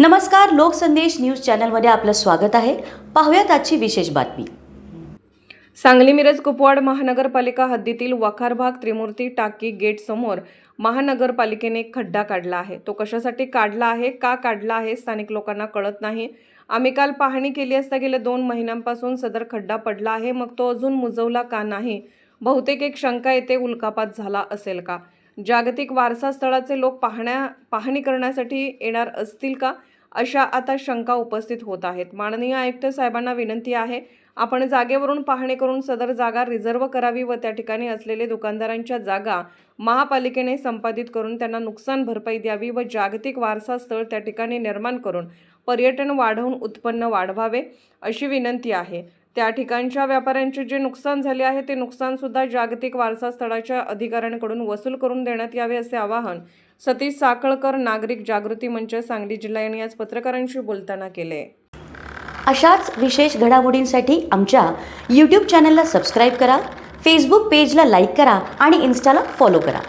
नमस्कार लोकसंदेश न्यूज चॅनलमध्ये आपलं स्वागत आहे. पाहूयात आजची विशेष बातमी. सांगली मिरज कुपवाड महानगरपालिका हद्दीतील वखार भाग त्रिमूर्ती टाकी गेट समोर महानगरपालिकेने एक खड्डा काढला आहे. तो कशासाठी काढला आहे का काढला आहे स्थानिक लोकांना कळत नाही. आम्ही काल पाहणी केली असता गेल्या दोन महिन्यांपासून सदर खड्डा पडला आहे मग तो अजून मुजवला का नाही? बहुतेक एक शंका येते उल्कापात झाला असेल का? जागतिक वारसा स्थळाचे लोक पाहण्या पाहणी करण्यासाठी येणार असतील का? अशा आता शंका उपस्थित होत आहेत. माननीय आयुक्त साहेबांना विनंती आहे आपण जागेवरून पाहणी करून सदर जागा रिझर्व करावी व त्या ठिकाणी असलेले दुकानदारांच्या जागा महापालिकेने संपादित करून त्यांना नुकसान भरपाई द्यावी व जागतिक वारसा स्थळ त्या ठिकाणी निर्माण करून पर्यटन वाढवून उत्पन्न वाढवावे अशी विनंती आहे. त्या ठिकाणच्या व्यापाऱ्यांचे जे नुकसान झाले आहे ते नुकसानसुद्धा जागतिक वारसा स्थळाच्या अधिकाऱ्यांकडून वसूल करून देण्यात यावे असे आवाहन सतीश साखळकर नागरिक जागृती मंच सांगली जिल्हा यांनी आज पत्रकारांशी बोलताना केले. अशाच विशेष घडामोडींसाठी आमच्या यूट्यूब चॅनलला सबस्क्राईब करा फेसबुक पेजला लाईक करा आणि इन्स्टाला फॉलो करा.